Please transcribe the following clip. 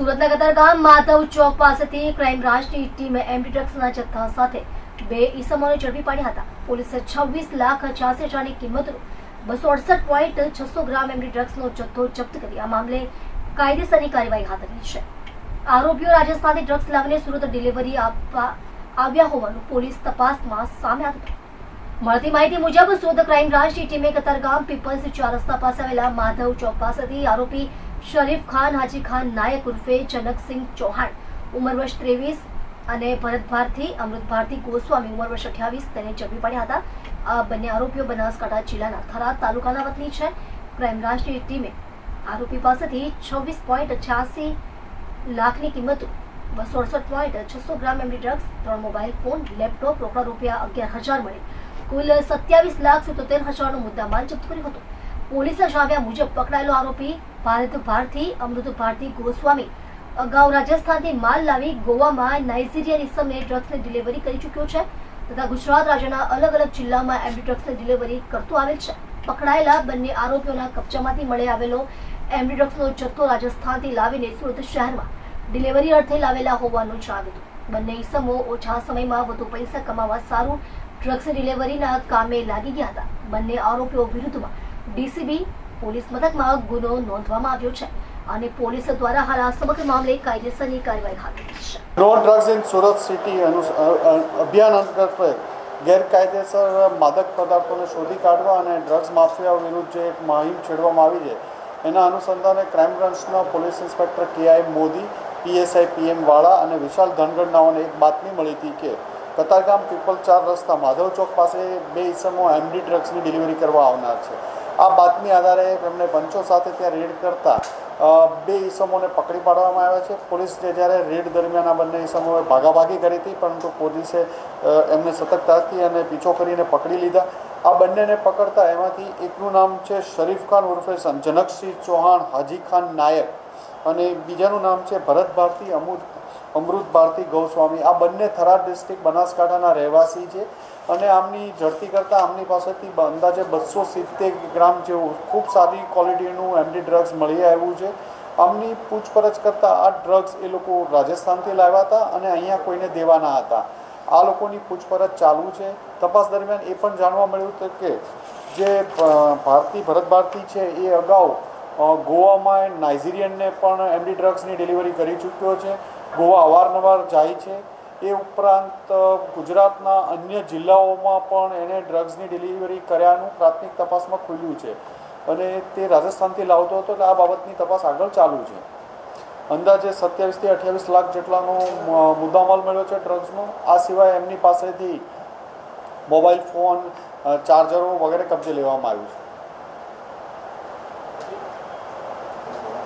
સુરતના કતારગામ માધવ ચોક પાસેથી ક્રાઇમ બ્રાન્ચની ટીમે એમડી ડ્રગ્સના જથ્થા સાથે બે ઈસમોને ઝડપી પાડ્યા હતા. પોલીસે છવ્વીસ લાખ છ્યાસી હજારની કિંમતનો બસો અડસઠ પોઈન્ટ છસો ગ્રામ એમડી ડ્રગ્સનો જથ્થો જપ્ત કરી. આ મામલે કાયદેસરની કાર્યવાહી હાથ ધરી છે. આરોપીઓ રાજસ્થાનથી ડ્રગ્સ લાવીને સુરત ડિલિવરી આપવા આવ્યા હોવાનું પોલીસ તપાસમાં સામે આવ્યું હતું. મળતી માહિતી મુજબ સુરત ક્રાઇમ બ્રાન્ચની ટીમે કતારગામ પીપલ્સ ચાર રસ્તા પાસે આવેલા માધવ ચોક પાસેથી આરોપી શરીફ ખાન, હાજી ખાન, નાયક ઉર્ફે જનકસિંહ ચૌહાણ. ઉંમર વર્ષ ત્રેવીસ અને ભરત ભારતી, અમૃત ભારતી ગોસ્વામી ઉંમર વર્ષ અઠ્યાવીસ તેને ઝડપી પડ્યા હતા. આ બંને આરોપીઓ બનાસકાંઠા જિલ્લાના થરાદ તાલુકાના વતની છે. ક્રાઇમ બ્રાન્ચની ટીમે આરોપી પાસેથી છવ્વીસ પોઈન્ટ અઠ્યાસી લાખની કિંમત, બસો અડસઠ પોઈન્ટ છસો ગ્રામ એમડી ડ્રગ્સ, ત્રણ મોબાઈલ ફોન, લેપટોપ રોકડા રૂપિયા અગિયાર હજાર મળી. કુલ સત્યાવીસ લાખ સિત્તોતેર હજારનો મુદ્દામાલ જપ્ત કર્યો હતો. પોલીસના જણાવ્યા મુજબ પકડાયેલો આરોપી ભારત ભારતી અમૃત ભારતી ગોસ્વામી અગાઉ રાજસ્થાનથી માલ લાવી ગોવામાં નાઇજીરિયન ઇસમને ડ્રગ્સની ડિલિવરી કરી ચૂક્યો છે તથા ગુજરાત રાજ્યના અલગ અલગ જિલ્લામાં એમડી ડ્રગ્સની ડિલિવરી કરતો આવેલ છે. પકડાયેલા બંને આરોપીઓના કબજામાંથી મળી આવેલો એમડી ડ્રગ્સનો જથ્થો રાજસ્થાનથી લાવીને સુરત શહેરમાં ડિલિવરી અર્થે લાવેલા હોવાનું જણાવ્યું બંને ઈસમો ઓછા સમયમાં વધુ પૈસા કમાવા સારું ડ્રગ્સ ડિલિવરીના કામે લાગી ગયા હતા. બંને આરોપીઓ વિરુદ્ધમાં ડીસીબી પોલીસ મથકમાં ગુનો નોંધવામાં આવ્યો છે અને પોલીસ દ્વારા હાલ આ સમગ્ર મામલે કાયદેસરની કાર્યવાહી હાથ ધરી છે. No drugs in Surat city અભિયાન અંતર્ગત ગેરકાયદેસર માદક પદાર્થોને શોધી કાઢવા અને ડ્રગ્સ માફિયા વિરુદ્ધ જે એક મુહિમ છેડવામાં આવી છે, એના અનુસંધાને ક્રાઇમ બ્રાન્ચના police inspector KI Modi PSI PM Vala અને વિશાલ ધનગઢ નાઓને એક બાતમી મળી હતી કે કતારગામ પીપલ ચાર રસ્તા માધવ ચોક પાસે બે ઈસમો એમડી ડ્રગ્સની ડિલિવરી કરવા આવનાર છે. આ બાતમી આધારે એમને પંચો સાથે ત્યાં રેડ કરતા બે ઈસમોને પકડી પાડવામાં આવ્યા છે. પોલીસે જ્યારે રેડ દરમિયાન આ બંને ઈસમોએ ભાગાભાગી કરી હતી, પરંતુ પોલીસે એમને સતર્કતાથી અને પીછો કરીને પકડી લીધા. આ બંનેને પકડતા એમાંથી એકનું નામ છે શરીફ ખાન ઉર્ફે જનકસિંહ ચૌહાણ, હાજી ખાન નાયક અને બીજાનું નામ છે ભરત ભારતી અમૃત અમૃત ભારતી ગૌસ્વામી, આ બંને થરાદ ડિસ્ટ્રિક્ટ બનાસકાંઠાના રહેવાસી છે અને આમની ઝડપી કરતાં આમની પાસેથી અંદાજે બસો સિત્તેર ગ્રામ જેવું ખૂબ સારી ક્વોલિટીનું એમડી ડ્રગ્સ મળી આવ્યું છે. આમની પૂછપરછ કરતાં આ ડ્રગ્સ એ લોકો રાજસ્થાનથી લાવ્યા હતા અને અહીંયા કોઈને દેવાના હતા. આ લોકોની પૂછપરછ ચાલુ છે. તપાસ દરમિયાન એ પણ જાણવા મળ્યું કે જે ભારતી ભરત ભારતી છે એ અગાઉ ગોવામાં નાઇજીરિયનને પણ એમડી ડ્રગ્સની ડિલિવરી કરી ચૂક્યો છે. ગોવા અવારનવાર જાય છે. એ ઉપરાંત ગુજરાતના અન્ય જિલ્લાઓમાં પણ એણે ડ્રગ્સની ડિલિવરી કર્યાનું પ્રાથમિક તપાસમાં ખુલ્યું છે. અને તે રાજસ્થાનથી લાવતો હતો, એટલે આ બાબતની તપાસ આગળ ચાલુ છે. અંદાજે સત્યાવીસથી અઠ્યાવીસ લાખ જેટલાનો મુદ્દામાલ મળ્યો છે ડ્રગ્સનો. આ સિવાય એમની પાસેથી મોબાઈલ ફોન ચાર્જરો વગેરે કબજે લેવામાં આવ્યું છે.